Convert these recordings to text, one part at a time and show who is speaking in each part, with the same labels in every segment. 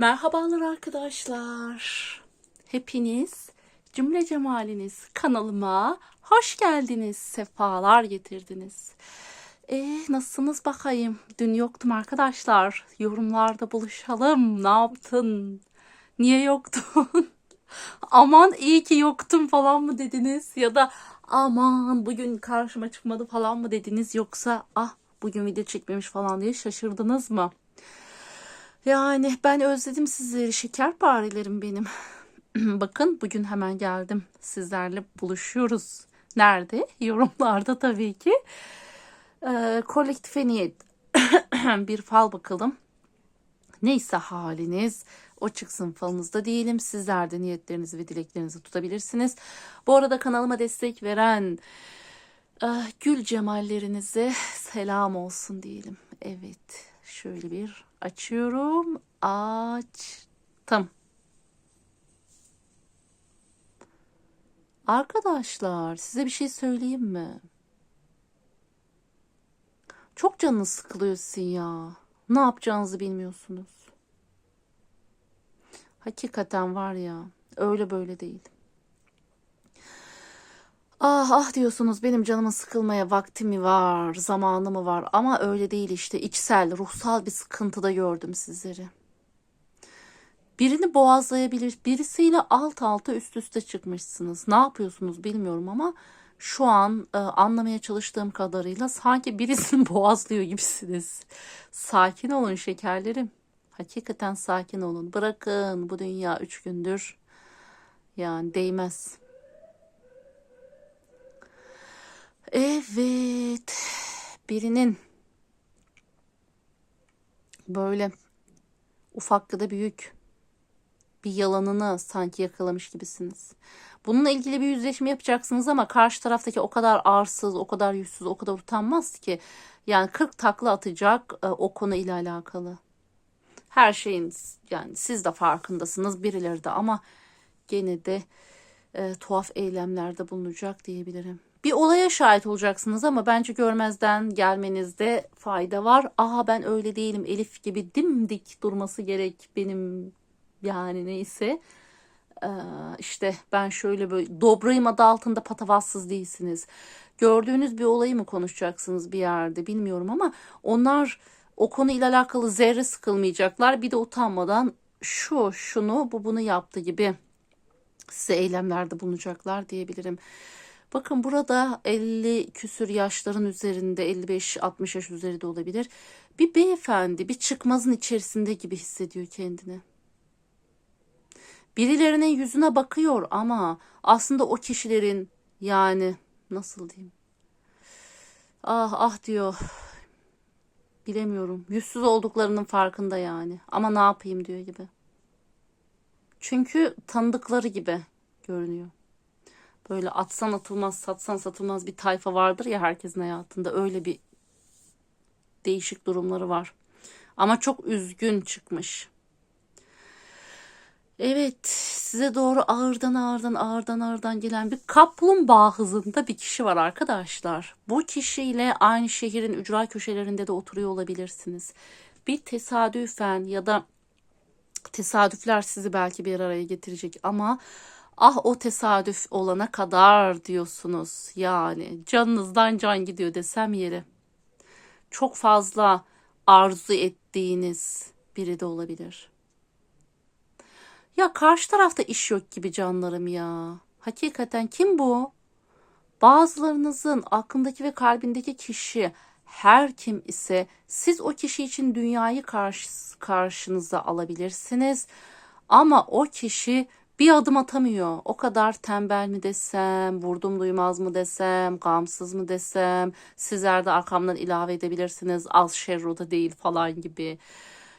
Speaker 1: Merhabalar arkadaşlar. Hepiniz cümle cemaliniz kanalıma hoş geldiniz. Sefalar getirdiniz. E nasılsınız bakayım? Dün yoktum arkadaşlar. Yorumlarda buluşalım. Ne yaptın? Niye yoktun? aman iyi ki yoktum falan mı dediniz? Ya da aman bugün karşıma çıkmadı falan mı dediniz? Yoksa ah bugün video çekmemiş falan diye şaşırdınız mı? Yani ben özledim sizleri şekerparelerim benim. Bakın bugün hemen geldim. Sizlerle buluşuyoruz. Nerede? Yorumlarda tabii ki. Ee, kolektife niyet bir fal bakalım. Neyse haliniz o çıksın falınızda diyelim. Sizler de niyetlerinizi ve dileklerinizi tutabilirsiniz. Bu arada kanalıma destek veren ah, gül cemallerinize selam olsun diyelim. Evet şöyle bir açıyorum. Açtım. Arkadaşlar size bir şey söyleyeyim mi? Çok canınız sıkılıyor sizin ya. Ne yapacağınızı bilmiyorsunuz. Hakikaten var ya öyle böyle değil. Ah ah diyorsunuz benim canımın sıkılmaya vakti mi var, zamanı mı var ama öyle değil işte içsel, ruhsal bir sıkıntıda gördüm sizleri. Birini boğazlayabilir, birisiyle alt alta üst üste çıkmışsınız. Ne yapıyorsunuz bilmiyorum ama şu an e, anlamaya çalıştığım kadarıyla sanki birisini boğazlıyor gibisiniz. Sakin olun şekerlerim. Hakikaten sakin olun. Bırakın bu dünya üç gündür. Yani değmez. Evet. Birinin böyle ufak ya da büyük bir yalanını sanki yakalamış gibisiniz. Bununla ilgili bir yüzleşme yapacaksınız ama karşı taraftaki o kadar arsız, o kadar yüzsüz, o kadar utanmaz ki. Yani 40 takla atacak e, o konu ile alakalı. Her şeyin yani siz de farkındasınız birileri de ama gene de e, tuhaf eylemlerde bulunacak diyebilirim. Bir olaya şahit olacaksınız ama bence görmezden gelmenizde fayda var. Aha ben öyle değilim Elif gibi dimdik durması gerek benim yani neyse. Ee, işte ben şöyle böyle dobrayım adı altında patavatsız değilsiniz. Gördüğünüz bir olayı mı konuşacaksınız bir yerde bilmiyorum ama onlar o konuyla alakalı zerre sıkılmayacaklar. Bir de utanmadan şu şunu bu bunu yaptı gibi size eylemlerde bulunacaklar diyebilirim. Bakın burada 50 küsür yaşların üzerinde 55-60 yaş üzeri de olabilir. Bir beyefendi bir çıkmazın içerisinde gibi hissediyor kendini. Birilerinin yüzüne bakıyor ama aslında o kişilerin yani nasıl diyeyim? Ah ah diyor. Bilemiyorum. Yüzsüz olduklarının farkında yani. Ama ne yapayım diyor gibi. Çünkü tanıdıkları gibi görünüyor. Böyle atsan atılmaz, satsan satılmaz bir tayfa vardır ya herkesin hayatında. Öyle bir değişik durumları var. Ama çok üzgün çıkmış. Evet, size doğru ağırdan ağırdan ağırdan ağırdan gelen bir kaplumbağa hızında bir kişi var arkadaşlar. Bu kişiyle aynı şehrin ücra köşelerinde de oturuyor olabilirsiniz. Bir tesadüfen ya da tesadüfler sizi belki bir araya getirecek ama ah o tesadüf olana kadar diyorsunuz. Yani canınızdan can gidiyor desem yeri. Çok fazla arzu ettiğiniz biri de olabilir. Ya karşı tarafta iş yok gibi canlarım ya. Hakikaten kim bu? Bazılarınızın aklındaki ve kalbindeki kişi her kim ise siz o kişi için dünyayı karşı, karşınıza alabilirsiniz. Ama o kişi bir adım atamıyor. O kadar tembel mi desem, vurdum duymaz mı desem, gamsız mı desem, sizler de arkamdan ilave edebilirsiniz. Az şerro da değil falan gibi.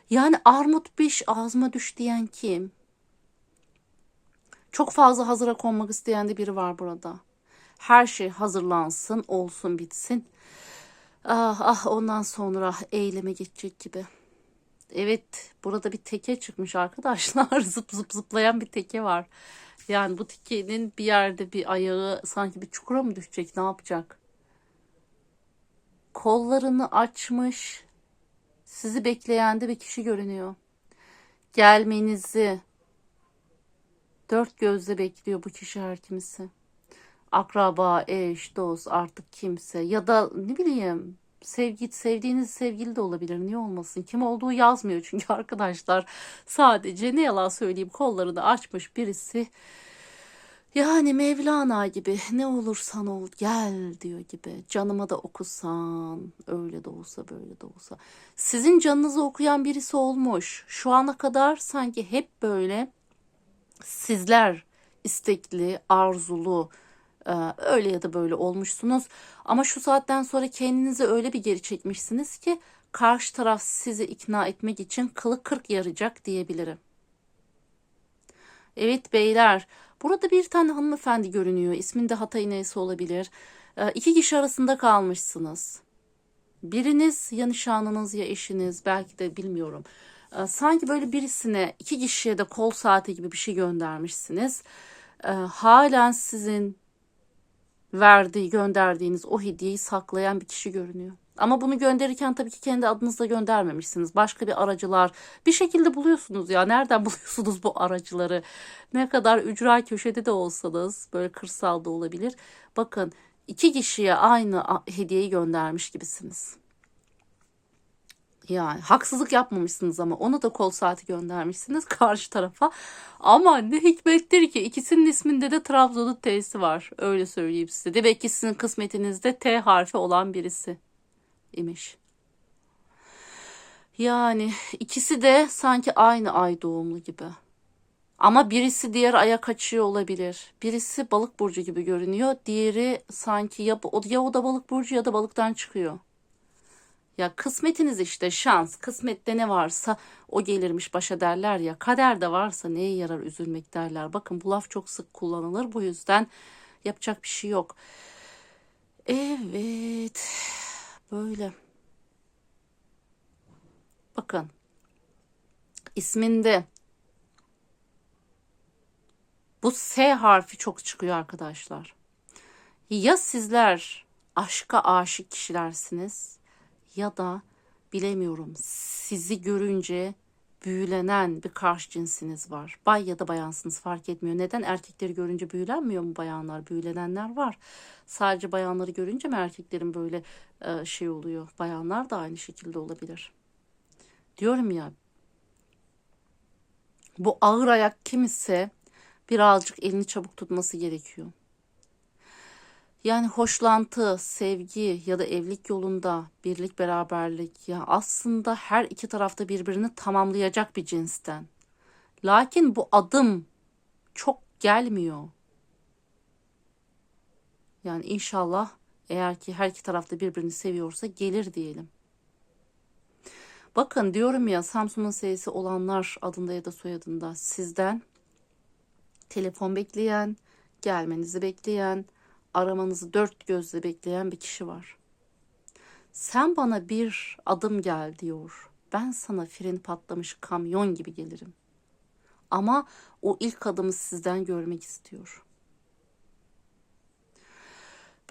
Speaker 1: Yani armut piş ağzıma düş diyen kim? Çok fazla hazıra konmak isteyen de biri var burada. Her şey hazırlansın, olsun, bitsin. Ah ah ondan sonra eyleme geçecek gibi. Evet burada bir teke çıkmış arkadaşlar. zıp zıp zıplayan bir teke var. Yani bu tekenin bir yerde bir ayağı sanki bir çukura mı düşecek ne yapacak? Kollarını açmış. Sizi bekleyen de bir kişi görünüyor. gelmenizi dört gözle bekliyor bu kişi her kimisi. Akraba, eş, dost artık kimse ya da ne bileyim sevgi, sevdiğiniz sevgili de olabilir. Niye olmasın? Kim olduğu yazmıyor çünkü arkadaşlar. Sadece ne yalan söyleyeyim kollarını açmış birisi. Yani Mevlana gibi ne olursan ol gel diyor gibi. Canıma da okusan öyle de olsa böyle de olsa. Sizin canınızı okuyan birisi olmuş. Şu ana kadar sanki hep böyle sizler istekli, arzulu, öyle ya da böyle olmuşsunuz. Ama şu saatten sonra kendinizi öyle bir geri çekmişsiniz ki karşı taraf sizi ikna etmek için kılı kırk yarayacak diyebilirim. Evet beyler, burada bir tane hanımefendi görünüyor. İsminde Hatay neyse olabilir. E, iki kişi arasında kalmışsınız. Biriniz ya nişanlınız ya eşiniz belki de bilmiyorum. E, sanki böyle birisine iki kişiye de kol saati gibi bir şey göndermişsiniz. Halen sizin verdiği, gönderdiğiniz o hediyeyi saklayan bir kişi görünüyor. Ama bunu gönderirken tabii ki kendi adınızla göndermemişsiniz. Başka bir aracılar bir şekilde buluyorsunuz ya. Nereden buluyorsunuz bu aracıları? Ne kadar ücra köşede de olsanız böyle kırsalda olabilir. Bakın iki kişiye aynı hediyeyi göndermiş gibisiniz. Yani haksızlık yapmamışsınız ama ona da kol saati göndermişsiniz karşı tarafa. Ama ne hikmettir ki ikisinin isminde de Trabzon'un T'si var. Öyle söyleyeyim size. Demek ki sizin kısmetinizde T harfi olan birisi imiş. Yani ikisi de sanki aynı ay doğumlu gibi. Ama birisi diğer aya kaçıyor olabilir. Birisi balık burcu gibi görünüyor. Diğeri sanki ya, ya o da balık burcu ya da balıktan çıkıyor. Ya kısmetiniz işte şans. Kısmette ne varsa o gelirmiş başa derler ya. Kaderde varsa neye yarar üzülmek derler. Bakın bu laf çok sık kullanılır. Bu yüzden yapacak bir şey yok. Evet. Böyle. Bakın. isminde bu S harfi çok çıkıyor arkadaşlar. Ya sizler aşka aşık kişilersiniz ya da bilemiyorum sizi görünce büyülenen bir karşı cinsiniz var. Bay ya da bayansınız fark etmiyor. Neden erkekleri görünce büyülenmiyor mu bayanlar? Büyülenenler var. Sadece bayanları görünce mi erkeklerin böyle e, şey oluyor? Bayanlar da aynı şekilde olabilir. Diyorum ya bu ağır ayak kim ise birazcık elini çabuk tutması gerekiyor. Yani hoşlantı, sevgi ya da evlilik yolunda birlik, beraberlik ya aslında her iki tarafta birbirini tamamlayacak bir cinsten. Lakin bu adım çok gelmiyor. Yani inşallah eğer ki her iki tarafta birbirini seviyorsa gelir diyelim. Bakın diyorum ya Samsun'un seyisi olanlar adında ya da soyadında sizden telefon bekleyen, gelmenizi bekleyen, aramanızı dört gözle bekleyen bir kişi var. Sen bana bir adım gel diyor. Ben sana fren patlamış kamyon gibi gelirim. Ama o ilk adımı sizden görmek istiyor.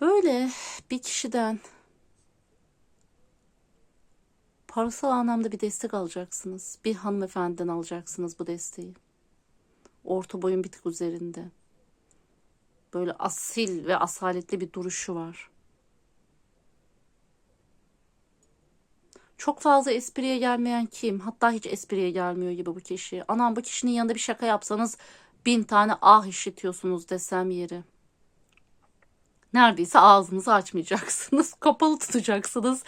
Speaker 1: Böyle bir kişiden parasal anlamda bir destek alacaksınız. Bir hanımefendiden alacaksınız bu desteği. Orta boyun bir tık üzerinde. Böyle asil ve asaletli bir duruşu var. Çok fazla espriye gelmeyen kim? Hatta hiç espriye gelmiyor gibi bu kişi. Anam bu kişinin yanında bir şaka yapsanız bin tane ah işitiyorsunuz desem yeri. Neredeyse ağzınızı açmayacaksınız. Kapalı tutacaksınız.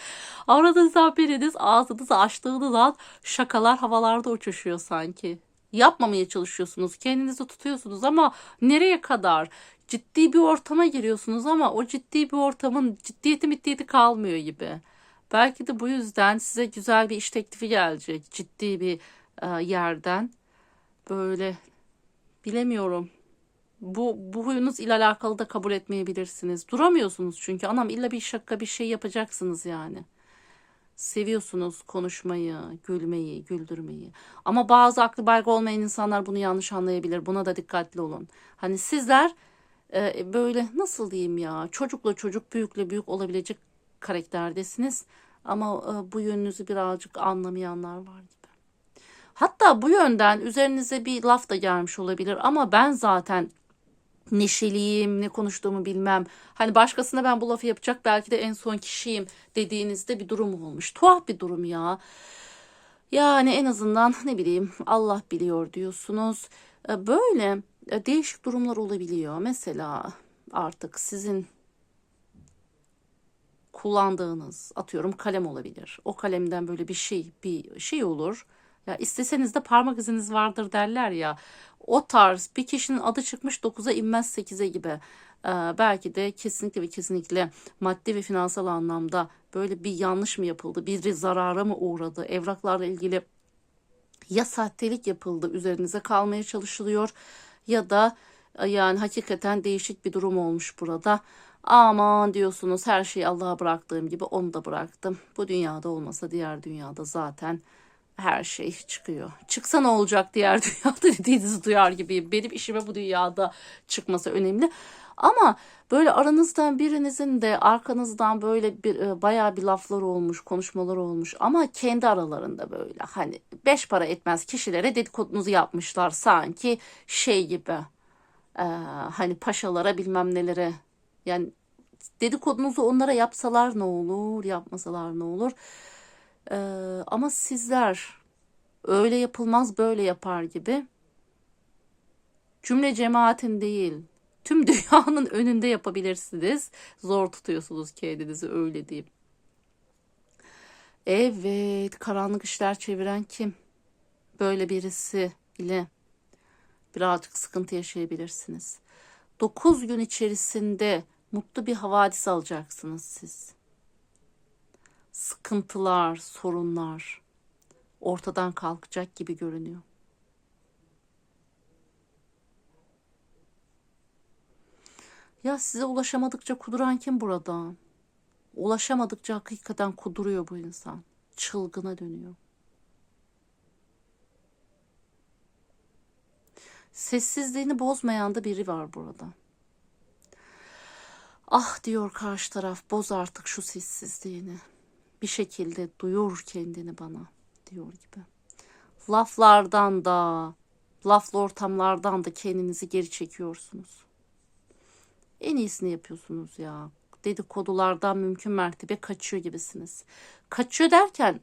Speaker 1: Aranızdan biriniz ağzınızı açtığınız an şakalar havalarda uçuşuyor sanki. Yapmamaya çalışıyorsunuz. Kendinizi tutuyorsunuz ama nereye kadar? ciddi bir ortama giriyorsunuz ama o ciddi bir ortamın ciddiyeti middiyeti kalmıyor gibi. Belki de bu yüzden size güzel bir iş teklifi gelecek ciddi bir e, yerden. Böyle bilemiyorum. Bu, bu huyunuz ile alakalı da kabul etmeyebilirsiniz. Duramıyorsunuz çünkü anam illa bir şaka bir şey yapacaksınız yani. Seviyorsunuz konuşmayı, gülmeyi, güldürmeyi. Ama bazı aklı belge olmayan insanlar bunu yanlış anlayabilir. Buna da dikkatli olun. Hani sizler e, böyle nasıl diyeyim ya çocukla çocuk büyükle büyük olabilecek karakterdesiniz ama e, bu yönünüzü birazcık anlamayanlar var gibi. Hatta bu yönden üzerinize bir laf da gelmiş olabilir ama ben zaten neşeliyim, ne konuştuğumu bilmem. Hani başkasına ben bu lafı yapacak belki de en son kişiyim dediğinizde bir durum olmuş. Tuhaf bir durum ya. Yani en azından ne bileyim Allah biliyor diyorsunuz. E, Böyle e, değişik durumlar olabiliyor. Mesela artık sizin kullandığınız atıyorum kalem olabilir. O kalemden böyle bir şey bir şey olur. Ya isteseniz de parmak iziniz vardır derler ya. O tarz bir kişinin adı çıkmış 9'a inmez 8'e gibi. Ee, belki de kesinlikle ve kesinlikle maddi ve finansal anlamda böyle bir yanlış mı yapıldı? Bir zarara mı uğradı? Evraklarla ilgili ya sahtelik yapıldı üzerinize kalmaya çalışılıyor ya da e, yani hakikaten değişik bir durum olmuş burada. Aman diyorsunuz her şeyi Allah'a bıraktığım gibi onu da bıraktım. Bu dünyada olmasa diğer dünyada zaten her şey çıkıyor. Çıksa ne olacak diğer dünyada dediğinizi duyar gibiyim. Benim işime bu dünyada çıkması önemli. Ama böyle aranızdan birinizin de arkanızdan böyle bir e, bayağı bir laflar olmuş, konuşmalar olmuş ama kendi aralarında böyle hani beş para etmez kişilere dedikodunuzu yapmışlar sanki şey gibi e, hani paşalara bilmem nelere yani dedikodunuzu onlara yapsalar ne olur, yapmasalar ne olur. E, ama sizler öyle yapılmaz böyle yapar gibi cümle cemaatin değil tüm dünyanın önünde yapabilirsiniz. Zor tutuyorsunuz kendinizi öyle diyeyim. Evet, karanlık işler çeviren kim? Böyle birisi ile birazcık sıkıntı yaşayabilirsiniz. 9 gün içerisinde mutlu bir havadis alacaksınız siz. Sıkıntılar, sorunlar ortadan kalkacak gibi görünüyor. Ya size ulaşamadıkça kuduran kim burada? Ulaşamadıkça hakikaten kuduruyor bu insan. Çılgına dönüyor. Sessizliğini bozmayan da biri var burada. Ah diyor karşı taraf boz artık şu sessizliğini. Bir şekilde duyur kendini bana diyor gibi. Laflardan da, laflı ortamlardan da kendinizi geri çekiyorsunuz. En iyisini yapıyorsunuz ya. Dedikodulardan mümkün mertebe kaçıyor gibisiniz. Kaçıyor derken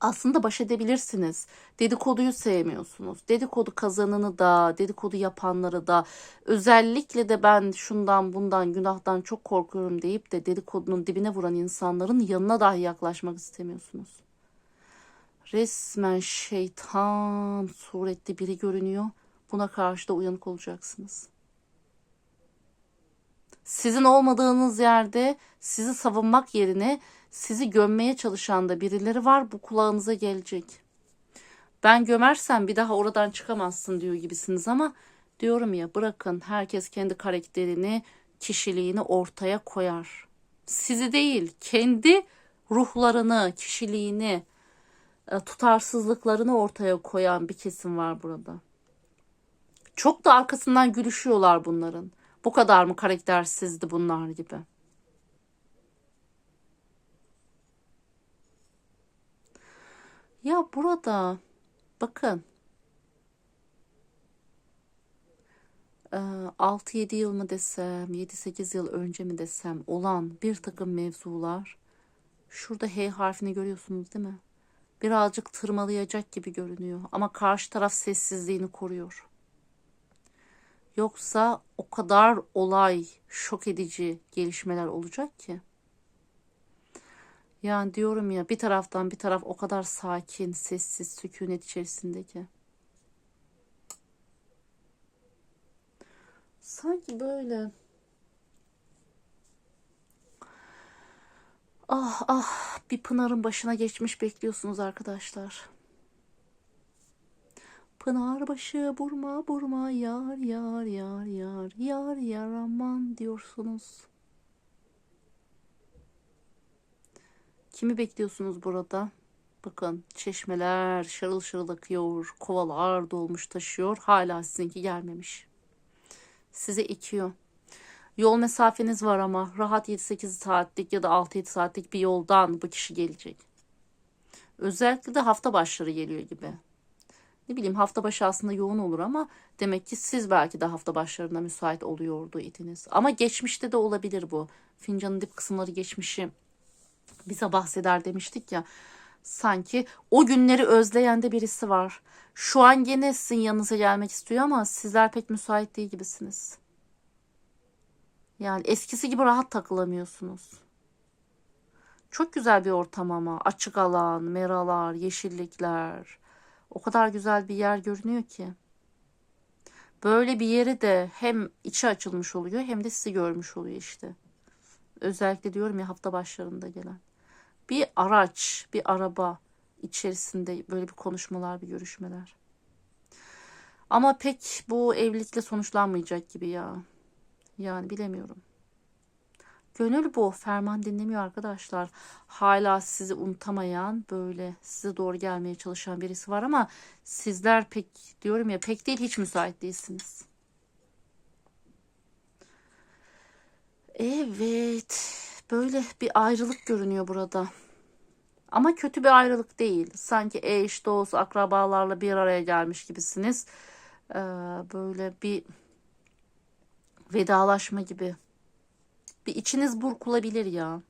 Speaker 1: aslında baş edebilirsiniz. Dedikoduyu sevmiyorsunuz. Dedikodu kazanını da, dedikodu yapanları da, özellikle de ben şundan bundan günahtan çok korkuyorum deyip de dedikodunun dibine vuran insanların yanına dahi yaklaşmak istemiyorsunuz. Resmen şeytan suretli biri görünüyor. Buna karşı da uyanık olacaksınız. Sizin olmadığınız yerde sizi savunmak yerine sizi gömmeye çalışan da birileri var bu kulağınıza gelecek. Ben gömersem bir daha oradan çıkamazsın diyor gibisiniz ama diyorum ya bırakın herkes kendi karakterini, kişiliğini ortaya koyar. Sizi değil, kendi ruhlarını, kişiliğini, e, tutarsızlıklarını ortaya koyan bir kesim var burada. Çok da arkasından gülüşüyorlar bunların. Bu kadar mı karaktersizdi bunlar gibi? Ya burada bakın 6-7 yıl mı desem 7-8 yıl önce mi desem olan bir takım mevzular şurada H harfini görüyorsunuz değil mi? Birazcık tırmalayacak gibi görünüyor ama karşı taraf sessizliğini koruyor. Yoksa o kadar olay, şok edici gelişmeler olacak ki. Yani diyorum ya bir taraftan bir taraf o kadar sakin, sessiz, sükunet içerisinde ki. Sanki böyle Ah ah bir pınarın başına geçmiş bekliyorsunuz arkadaşlar. Pınar başı burma burma yar yar yar yar yar yar aman diyorsunuz. Kimi bekliyorsunuz burada? Bakın çeşmeler şarıl şarıl akıyor, kovalar dolmuş taşıyor. Hala sizinki gelmemiş. Size ekiyor. Yol mesafeniz var ama rahat 7-8 saatlik ya da 6-7 saatlik bir yoldan bu kişi gelecek. Özellikle de hafta başları geliyor gibi. Ne bileyim hafta başı aslında yoğun olur ama demek ki siz belki de hafta başlarında müsait oluyordu idiniz. Ama geçmişte de olabilir bu. Fincanın dip kısımları geçmişi bize bahseder demiştik ya. Sanki o günleri özleyen de birisi var. Şu an gene sizin yanınıza gelmek istiyor ama sizler pek müsait değil gibisiniz. Yani eskisi gibi rahat takılamıyorsunuz. Çok güzel bir ortam ama. Açık alan, meralar, yeşillikler. O kadar güzel bir yer görünüyor ki. Böyle bir yeri de hem içi açılmış oluyor hem de sizi görmüş oluyor işte. Özellikle diyorum ya hafta başlarında gelen. Bir araç, bir araba içerisinde böyle bir konuşmalar, bir görüşmeler. Ama pek bu evlilikle sonuçlanmayacak gibi ya. Yani bilemiyorum. Gönül bu. Ferman dinlemiyor arkadaşlar. Hala sizi unutamayan böyle size doğru gelmeye çalışan birisi var ama sizler pek diyorum ya pek değil hiç müsait değilsiniz. Evet. Böyle bir ayrılık görünüyor burada. Ama kötü bir ayrılık değil. Sanki eş, dost, akrabalarla bir araya gelmiş gibisiniz. Ee, böyle bir vedalaşma gibi. Bir içiniz burkulabilir ya.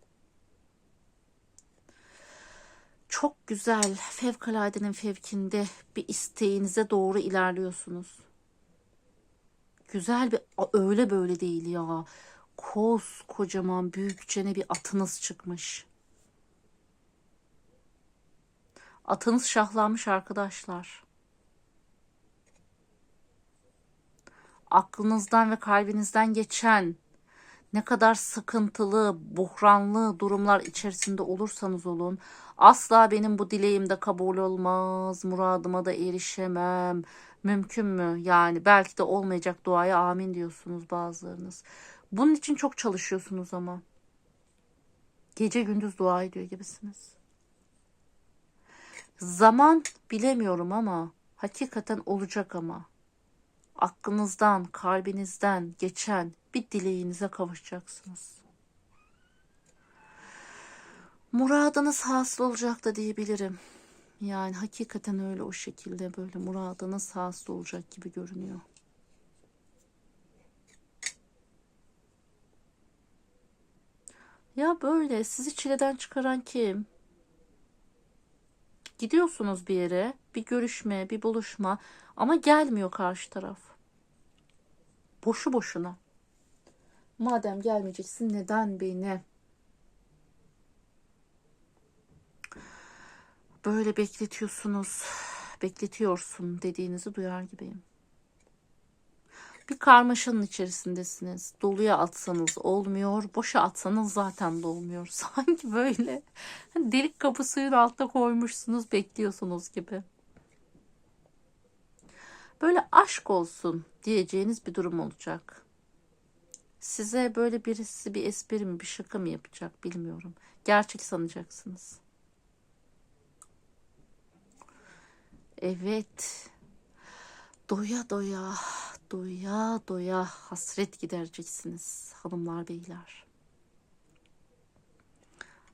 Speaker 1: Çok güzel, fevkaladenin fevkinde bir isteğinize doğru ilerliyorsunuz. Güzel bir, öyle böyle değil ya. Koz kocaman büyükçene bir atınız çıkmış. Atınız şahlanmış arkadaşlar. Aklınızdan ve kalbinizden geçen ne kadar sıkıntılı, buhranlı durumlar içerisinde olursanız olun, asla benim bu dileğimde kabul olmaz, muradıma da erişemem, mümkün mü? Yani belki de olmayacak duaya amin diyorsunuz bazılarınız. Bunun için çok çalışıyorsunuz ama. Gece gündüz dua ediyor gibisiniz. Zaman bilemiyorum ama hakikaten olacak ama. Aklınızdan, kalbinizden geçen bir dileğinize kavuşacaksınız. Muradınız hasıl olacak da diyebilirim. Yani hakikaten öyle o şekilde böyle muradınız hasıl olacak gibi görünüyor. Ya böyle sizi çileden çıkaran kim? Gidiyorsunuz bir yere, bir görüşme, bir buluşma ama gelmiyor karşı taraf. Boşu boşuna. Madem gelmeyeceksin neden beni böyle bekletiyorsunuz, bekletiyorsun dediğinizi duyar gibiyim. Bir karmaşanın içerisindesiniz. Doluya atsanız olmuyor, boşa atsanız zaten de olmuyor. Sanki böyle delik kapı suyun altta koymuşsunuz, bekliyorsunuz gibi. Böyle aşk olsun diyeceğiniz bir durum olacak. Size böyle birisi bir espri mi bir şaka mı yapacak bilmiyorum. Gerçek sanacaksınız. Evet. Doya doya, doya doya hasret gidereceksiniz hanımlar beyler.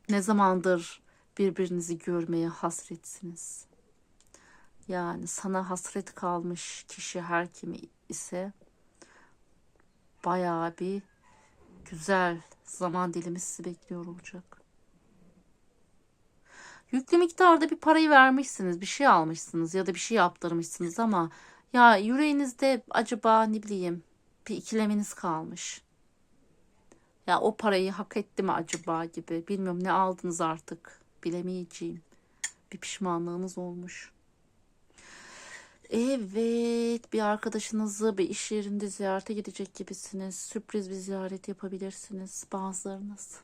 Speaker 1: Ne zamandır birbirinizi görmeye hasretsiniz. Yani sana hasret kalmış kişi her kimi ise bayağı bir güzel zaman dilimi sizi bekliyor olacak. Yüklü miktarda bir parayı vermişsiniz, bir şey almışsınız ya da bir şey yaptırmışsınız ama ya yüreğinizde acaba ne bileyim bir ikileminiz kalmış. Ya o parayı hak etti mi acaba gibi. Bilmiyorum ne aldınız artık. Bilemeyeceğim. Bir pişmanlığınız olmuş. Evet, bir arkadaşınızı bir iş yerinde ziyarete gidecek gibisiniz. Sürpriz bir ziyaret yapabilirsiniz bazılarınız.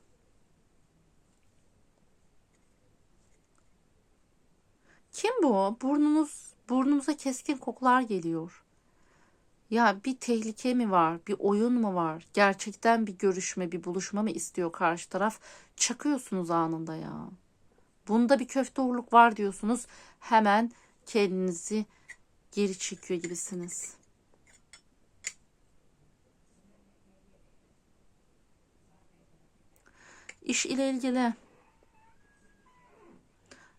Speaker 1: Kim bu? Burnunuz burnunuza keskin kokular geliyor. Ya bir tehlike mi var? Bir oyun mu var? Gerçekten bir görüşme, bir buluşma mı istiyor karşı taraf? Çakıyorsunuz anında ya. Bunda bir köfte uğurluk var diyorsunuz. Hemen kendinizi geri çekiyor gibisiniz. İş ile ilgili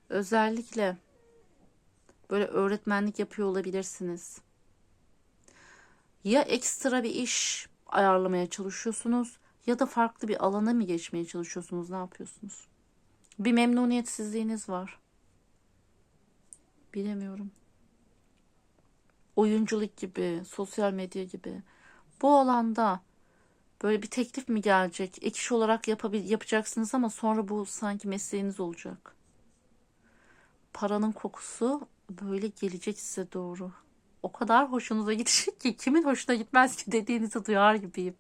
Speaker 1: özellikle Böyle öğretmenlik yapıyor olabilirsiniz. Ya ekstra bir iş ayarlamaya çalışıyorsunuz ya da farklı bir alana mı geçmeye çalışıyorsunuz? Ne yapıyorsunuz? Bir memnuniyetsizliğiniz var. Bilemiyorum. Oyunculuk gibi, sosyal medya gibi. Bu alanda böyle bir teklif mi gelecek? Ek iş olarak yapabil yapacaksınız ama sonra bu sanki mesleğiniz olacak. Paranın kokusu böyle gelecek size doğru. O kadar hoşunuza gidecek ki kimin hoşuna gitmez ki dediğinizi duyar gibiyim.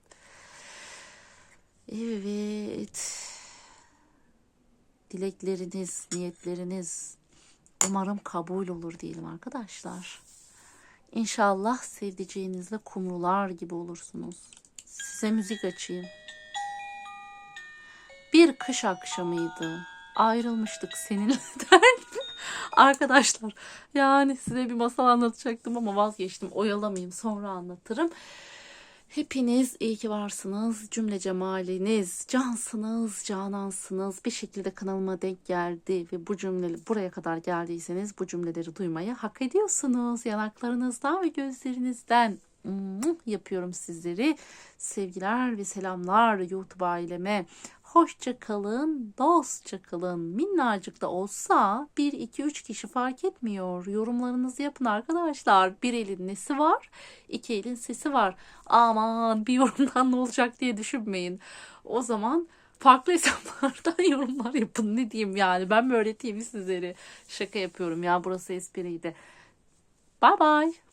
Speaker 1: Evet. Dilekleriniz, niyetleriniz umarım kabul olur diyelim arkadaşlar. İnşallah sevdiceğinizle kumrular gibi olursunuz. Size müzik açayım. Bir kış akşamıydı. Ayrılmıştık seninle derdi. Arkadaşlar yani size bir masal anlatacaktım ama vazgeçtim. Oyalamayayım sonra anlatırım. Hepiniz iyi ki varsınız. Cümle cemaliniz, cansınız, canansınız. Bir şekilde kanalıma denk geldi ve bu cümleleri buraya kadar geldiyseniz bu cümleleri duymayı hak ediyorsunuz. Yanaklarınızdan ve gözlerinizden yapıyorum sizleri. Sevgiler ve selamlar YouTube aileme. Hoşça kalın, dostça kalın. Minnacık da olsa 1, 2, 3 kişi fark etmiyor. Yorumlarınızı yapın arkadaşlar. Bir elin nesi var, iki elin sesi var. Aman bir yorumdan ne olacak diye düşünmeyin. O zaman farklı hesaplardan yorumlar yapın. Ne diyeyim yani ben mi öğreteyim sizleri? Şaka yapıyorum ya burası espriydi. Bye bye.